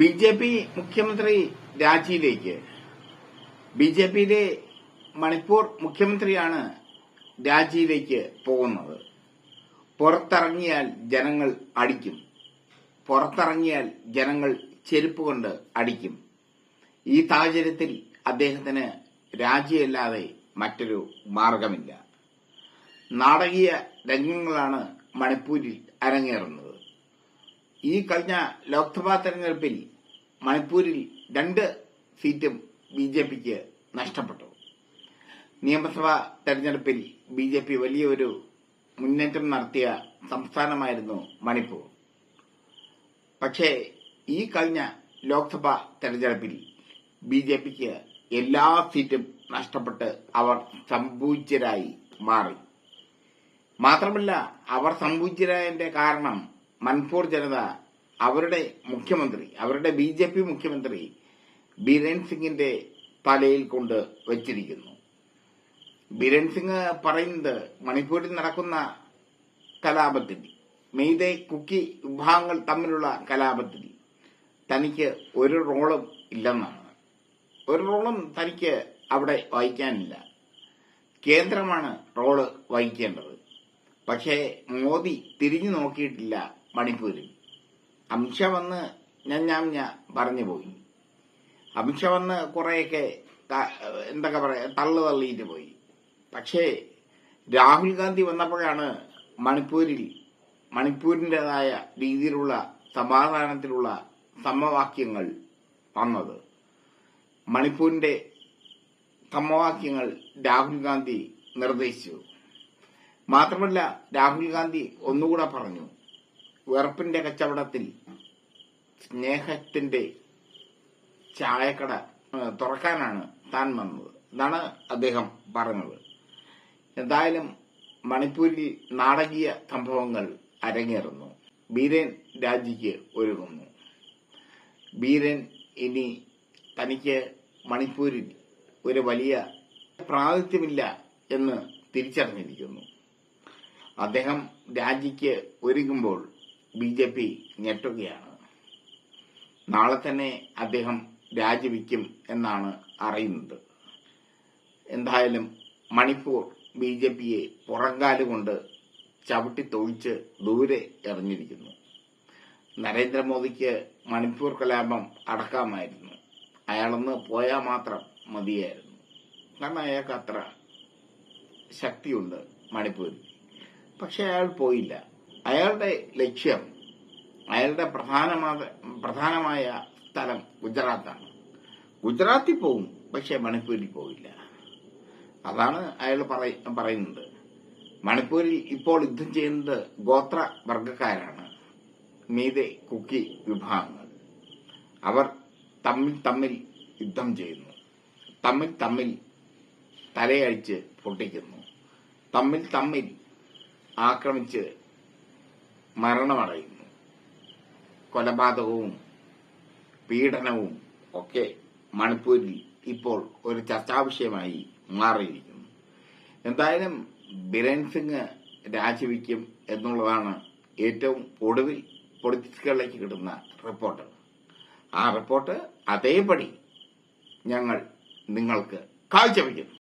B J P മുഖ്യമന്ത്രി രാജിയിലേക്ക്. B J പിയിലെ മണിപ്പൂർ മുഖ്യമന്ത്രിയാണ് രാജിയിലേക്ക് പോകുന്നത്. പുറത്തിറങ്ങിയാൽ ജനങ്ങൾ അടിക്കും. പുറത്തിറങ്ങിയാൽ ജനങ്ങൾ ചെരുപ്പ് കൊണ്ട് അടിക്കും. ഈ സാഹചര്യത്തിൽ അദ്ദേഹത്തിന് രാജിയല്ലാതെ മറ്റൊരു മാർഗമില്ല. നാടകീയ രംഗങ്ങളാണ് മണിപ്പൂരിൽ അരങ്ങേറുന്നത്. ഈ കഴിഞ്ഞ ലോക്സഭാ തെരഞ്ഞെടുപ്പിൽ മണിപ്പൂരിൽ രണ്ട് സീറ്റും ബി ജെ പിക്ക് നഷ്ടപ്പെട്ടു. നിയമസഭാ തെരഞ്ഞെടുപ്പിൽ ബി ജെ പി വലിയൊരു മുന്നേറ്റം നടത്തിയ സംസ്ഥാനമായിരുന്നു മണിപ്പൂർ. പക്ഷേ ഈ കഴിഞ്ഞ ലോക്സഭാ തെരഞ്ഞെടുപ്പിൽ ബി ജെ പിക്ക് എല്ലാ സീറ്റും നഷ്ടപ്പെട്ട് അവർ സംഭൂജ്യരായി മാറി. മാത്രമല്ല അവർ സംഭൂജ്യരായതിന്റെ കാരണം മൻപൂർ ജനത അവരുടെ മുഖ്യമന്ത്രി അവരുടെ ബി ജെ പി മുഖ്യമന്ത്രി ബിരൺ സിംഗിന്റെ തലയിൽ കൊണ്ട് വച്ചിരിക്കുന്നു. ബിരൺ സിംഗ് പറയുന്നത് മണിപ്പൂരിൽ നടക്കുന്ന കലാപത്തിൽ മെയ്തേ കുക്കി വിഭാഗങ്ങൾ തമ്മിലുള്ള കലാപത്തിൽ തനിക്ക് ഒരു റോളും ഇല്ലെന്നാണ്. ഒരു റോളും തനിക്ക് അവിടെ വഹിക്കാനില്ല. കേന്ദ്രമാണ് റോൾ വഹിക്കേണ്ടത്. പക്ഷേ മോദി തിരിഞ്ഞു നോക്കിയിട്ടില്ല മണിപ്പൂരിൽ. അമിത്ഷാ വന്ന് ഞാൻ ഞാൻ ഞാൻ പറഞ്ഞു പോയി. അമിത്ഷാ വന്ന് കുറെയൊക്കെ എന്തൊക്കെ പറയാ തള്ളു തള്ളിയിട്ട് പോയി. പക്ഷേ രാഹുൽ ഗാന്ധി വന്നപ്പോഴാണ് മണിപ്പൂരിൽ മണിപ്പൂരിന്റെതായ രീതിയിലുള്ള സമാധാനത്തിലുള്ള സമവാക്യങ്ങൾ വന്നത്. മണിപ്പൂരിന്റെ സമവാക്യങ്ങൾ രാഹുൽ ഗാന്ധി നിർദ്ദേശിച്ചു. മാത്രമല്ല രാഹുൽ ഗാന്ധി ഒന്നുകൂടെ പറഞ്ഞു വെറുപ്പിന്റെ കച്ചവടത്തിൽ സ്നേഹത്തിന്റെ ചായക്കട തുറക്കാനാണ് താൻ വന്നത്. എന്നാണ് അദ്ദേഹം പറഞ്ഞത്. എന്തായാലും മണിപ്പൂരിൽ നാടകീയ സംഭവങ്ങൾ അരങ്ങേറുന്നു. ബീരൻ രാജിക്ക് ഒരുങ്ങുന്നു. ബീരൻ ഇനി തനിക്ക് മണിപ്പൂരിൽ ഒരു വലിയ പ്രാതിഥ്യമില്ല എന്ന് തിരിച്ചറിഞ്ഞിരിക്കുന്നു. അദ്ദേഹം രാജിക്ക് ഒരുങ്ങുമ്പോൾ ബി ജെ പി ഞെട്ടുകയാണ്. നാളെ തന്നെ അദ്ദേഹം രാജിവെക്കും എന്നാണ് അറിയുന്നത്. എന്തായാലും മണിപ്പൂർ ബി ജെ പിയെ പുറങ്കാലുകൊണ്ട് ചവിട്ടി തൊഴിച്ച് ദൂരെ എറിഞ്ഞിരിക്കുന്നു. നരേന്ദ്രമോദിക്ക് മണിപ്പൂർ കലാപം അടക്കാമായിരുന്നു. അയാളൊന്ന് പോയാൽ മാത്രം മതിയായിരുന്നു. കാരണം അയാൾക്ക് അത്ര ശക്തിയുണ്ട് മണിപ്പൂരിൽ. പക്ഷെ അയാൾ പോയില്ല. അയാളുടെ ലക്ഷ്യം അയാളുടെ പ്രധാനമായ പ്രധാനമായ സ്ഥലം ഗുജറാത്താണ്. ഗുജറാത്തിൽ പോവും പക്ഷെ മണിപ്പൂരിൽ പോവില്ല. അതാണ് അയാൾ പറയ- പറയുന്നത്. മണിപ്പൂരിൽ ഇപ്പോൾ യുദ്ധം ചെയ്യുന്നത് ഗോത്ര വർഗക്കാരാണ് മീതെ കുക്കി വിഭാഗങ്ങൾ. അവർ തമ്മിൽ തമ്മിൽ യുദ്ധം ചെയ്യുന്നു. തമ്മിൽ തമ്മിൽ തലയടിച്ച് പൊട്ടിക്കുന്നു. തമ്മിൽ തമ്മിൽ ആക്രമിച്ച് മരണമടയുന്നു. കൊലപാതകവും പീഡനവും ഒക്കെ മണിപ്പൂരിൽ ഇപ്പോൾ ഒരു ചർച്ചാവിഷയമായി മാറിയിരിക്കുന്നു. എന്തായാലും ബിരൻ സിംഗ് രാജിവെക്കും എന്നുള്ളതാണ് ഏറ്റവും ഒടുവിൽ പൊളിറ്റിക്സുകളിലേക്ക് കിട്ടുന്ന റിപ്പോർട്ട്. ആ റിപ്പോർട്ട് അതേപടി ഞങ്ങൾ നിങ്ങൾക്ക് കാഴ്ചവെക്കുന്നു.